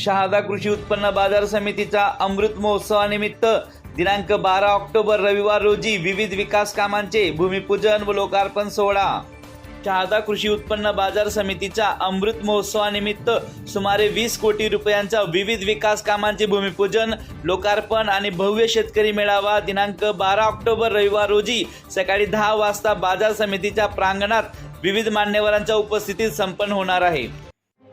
शहादा कृषी उत्पन्न बाजार समितीचा अमृत महोत्सवानिमित्त दिनांक बारा ऑक्टोबर रविवार रोजी विविध विकास कामांचे भूमिपूजन व लोकार्पण सोहळा. शहादा कृषी उत्पन्न बाजार समितीच्या अमृत महोत्सवानिमित्त सुमारे वीस कोटी रुपयांच्या विविध विकास कामांचे भूमिपूजन लोकार्पण आणि भव्य शेतकरी मेळावा दिनांक बारा ऑक्टोबर रविवार रोजी सकाळी दहा वाजता बाजार समितीच्या प्रांगणात विविध मान्यवरांच्या उपस्थितीत संपन्न होणार आहे.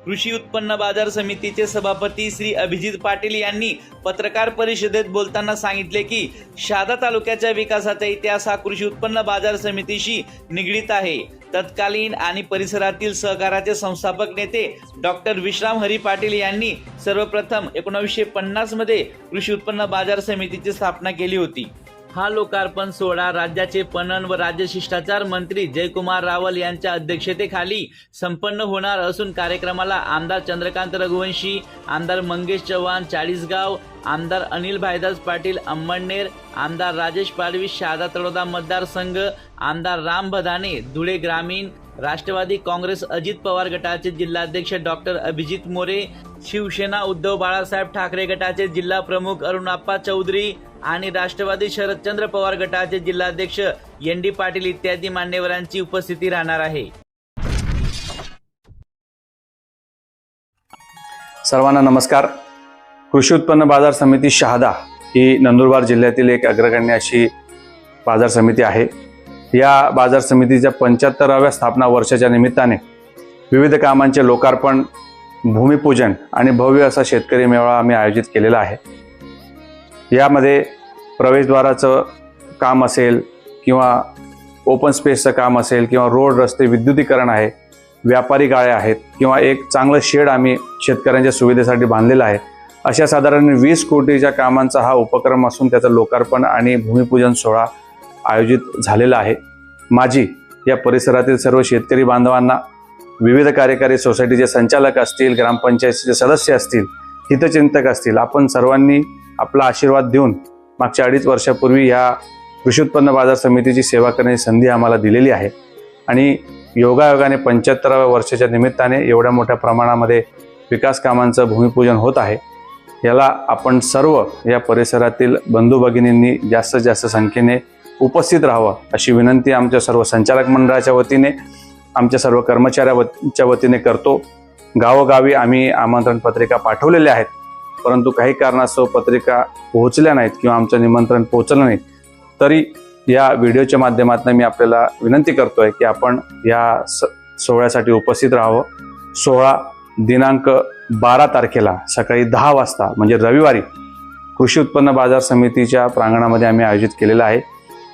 कृषी उत्पन्न बाजार समितीचे सभापती श्री अभिजित पाटील यांनी पत्रकार परिषदेत बोलताना सांगितले की शहादा तालुक्याच्या विकासाचा इतिहास हा कृषी उत्पन्न बाजार समितीशी निगडीत आहे. तत्कालीन आणि परिसरातील सहकाराचे संस्थापक नेते डॉक्टर विश्राम हरी पाटील यांनी सर्वप्रथम एकोणीसशे पन्नासमध्ये कृषी उत्पन्न बाजार समितीची स्थापना केली होती. हा लोकार्पण सोहळा राज्याचे पणन व राज्य शिष्टाचार मंत्री जयकुमार रावल यांच्या अध्यक्षतेखाली संपन्न होणार असून कार्यक्रमाला आमदार चंद्रकांत रघुवंशी आमदार मंगेश चव्हाण चाळीसगाव आमदार अनिल भाईदास पाटील अंबडनेर आमदार राजेश पाडवी शहादा तळोदा मतदारसंघ आमदार राम भदाने धुळे ग्रामीण राष्ट्रवादी काँग्रेस अजित पवार गटाचे जिल्हाध्यक्ष डॉक्टर अभिजित मोरे शिवसेना उद्धव बाळासाहेब ठाकरे गटाचे जिल्हा प्रमुख अरुणाप्पा चौधरी आणि राष्ट्रवादी शरदचंद्र पवार गटाचे जिल्हाध्यक्ष एन डी पाटील इत्यादी मान्यवरांची उपस्थिती राहणार आहे. सर्वांना नमस्कार. कृषी उत्पन्न बाजार समिती शहादा ही नंदुरबार जिल्ह्यातील एक अग्रगण्य अशी बाजार समिती आहे. या बाजार समितीच्या पंच्याहत्तराव्या स्थापना वर्षाच्या निमित्ताने विविध कामांचे लोकार्पण भूमिपूजन आणि भव्य असा शेतकरी मेळावा आम्ही आयोजित केलेला आहे. यामध्ये प्रवेशद्वाराचं काम असेल किंवा ओपन स्पेसचं काम असेल किंवा रोड रस्ते विद्युतीकरण आहे व्यापारी गाळे आहेत किंवा एक चांगलं शेड आम्ही शेतकऱ्यांच्या सुविधेसाठी बांधलेलं आहे अशा साधारण वीस कोटीच्या कामांचा हा उपक्रम असून त्याचं लोकार्पण आणि भूमिपूजन सोहळा आयोजित झालेला आहे. माझी या परिसरातील सर्व शेतकरी बांधवांना विविध कार्यकारी सोसायटीचे संचालक असतील ग्रामपंचायतीचे सदस्य असतील हितचिंतक असतील आपण सर्वांनी आपला आशीर्वाद देऊन मागच्या अडीच वर्षापूर्वी या कृषी उत्पन्न बाजार समितीची सेवा करण्याची संधी आम्हाला दिलेली आहे. आणि योगायोगाने पंच्याहत्तराव्या वर्षाच्या निमित्ताने एवढ्या मोठ्या प्रमाणामध्ये विकास कामांचं भूमिपूजन होत आहे. याला आपण सर्व या परिसरातील बंधू भगिनींनी जास्तीत जास्त संख्येने उपस्थित राहावं अशी विनंती आमच्या सर्व संचालक मंडळाच्या वतीने आमच्या सर्व कर्मचाऱ्याच्या वतीने करतो. गावोगावी आम्ही आमंत्रण पत्रिका पाठवलेल्या आहेत. परंतु काही कारणास्तव पत्रिका पोहोचल्या नाहीत किंवा आमचं निमंत्रण पोहोचलं नाही तरी या व्हिडिओच्या माध्यमातून मी आपल्याला विनंती करतोय की आपण या स सोहळ्यासाठी उपस्थित राहावं. सोहळा दिनांक बारा तारखेला सकाळी दहा वाजता म्हणजे रविवारी कृषी उत्पन्न बाजार समितीच्या प्रांगणामध्ये आम्ही आयोजित केलेलं आहे.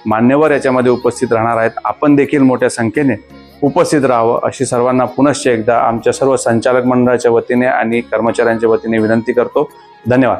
मान्यवर याच्यामध्ये उपस्थित राहणार आहेत. आपण देखील मोठ्या संख्येने उपस्थित राहावं अशी सर्वांना पुनश्च एकदा आमच्या सर्व संचालक मंडळाच्या वतीने आणि कर्मचाऱ्यांच्या वतीने विनंती करतो. धन्यवाद.